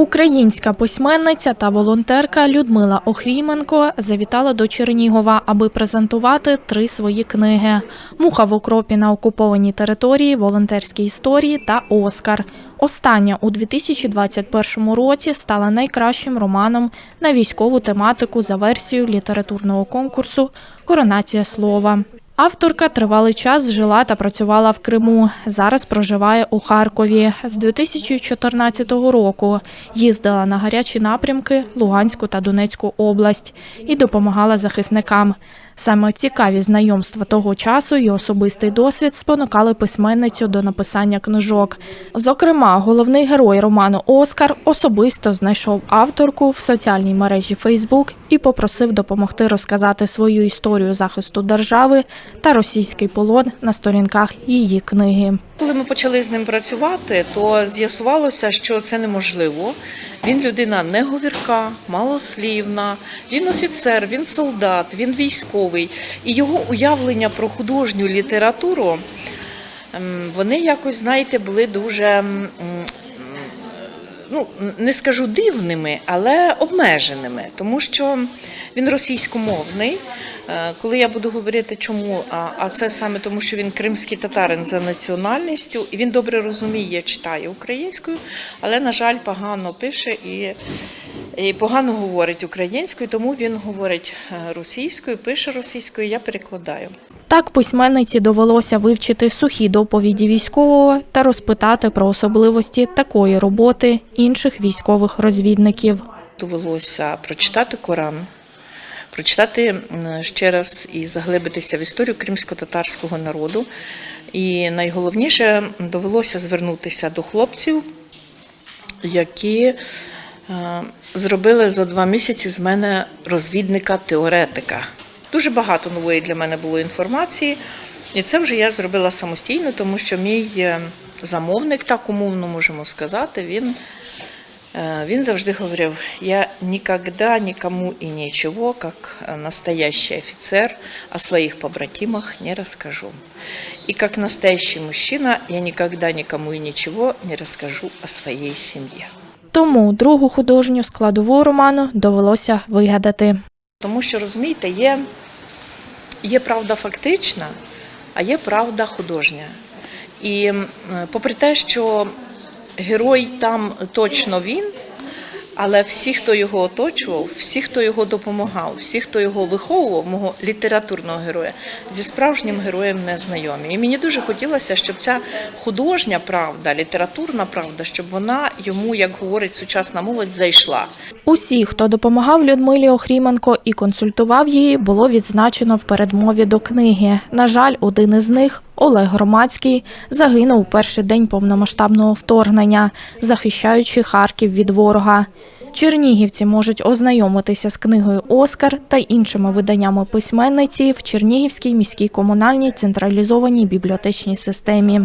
Українська письменниця та волонтерка Людмила Охріменко завітала до Чернігова, аби презентувати три свої книги: Муха в окропі на окупованій території, волонтерські історії та Оскар. Остання у 2021 році стала найкращим романом на військову тематику за версією літературного конкурсу Коронація слова. Авторка тривалий час жила та працювала в Криму. Зараз проживає у Харкові. З 2014 року їздила на гарячі напрямки Луганську та Донецьку область і допомагала захисникам. Саме цікаві знайомства того часу і особистий досвід спонукали письменницю до написання книжок. Зокрема, головний герой роману Оскар особисто знайшов авторку в соціальній мережі Фейсбук і попросив допомогти розказати свою історію захисту держави та російський полон на сторінках її книги. Коли ми почали з ним працювати, то з'ясувалося, що це неможливо. Він людина неговірка, малослівна, він офіцер, він солдат, він військовий. І його уявлення про художню літературу, ем, вони якось, знаєте, були дуже, ну, не скажу дивними, але обмеженими, тому що він російськомовний. Е, Коли я буду говорити, чому, а- це саме тому, що він кримський татарин за національністю, і він добре розуміє, читає українською, але, на жаль, погано пише і, і погано говорить українською, тому він говорить е, російською, пише російською, я перекладаю. Так письменниці довелося вивчити сухі доповіді військового та розпитати про особливості такої роботи інших військових розвідників. Довелося прочитати Коран, прочитати ще раз і заглибитися в історію кримсько-татарського народу. І найголовніше довелося звернутися до хлопців, які е, зробили за два місяці з мене розвідника-теоретика. Дуже багато нової для мене було інформації, і це вже я зробила самостійно, тому що мій е, замовник, так умовно можемо сказати, він, е, він завжди говорив: я ніколи нікому і нічого, як настоящий офіцер, о своїх побратимах не розкажу. И как настоящий мужчина я никогда никому и ничего не расскажу о своей семье. Тому другу художню складову роману довелося вигадати. Тому що, розумієте, є, є правда фактична, а є правда художня. І попри те, що герой там точно він, але всі, хто його оточував, всі, хто його допомагав, всі, хто його виховував, мого літературного героя, зі справжнім героєм не знайомі. І мені дуже хотілося, щоб ця художня правда, літературна правда, щоб вона йому, як говорить сучасна молодь, зайшла. Усі, хто допомагав Людмилі Охріменко і консультував її, було відзначено в передмові до книги. На жаль, один із них, Олег Громадський, загинув у перший день повномасштабного вторгнення, захищаючи Харків від ворога. Чернігівці можуть ознайомитися з книгою Оскар та іншими виданнями письменниці в Чернігівській міській комунальній централізованій бібліотечній системі.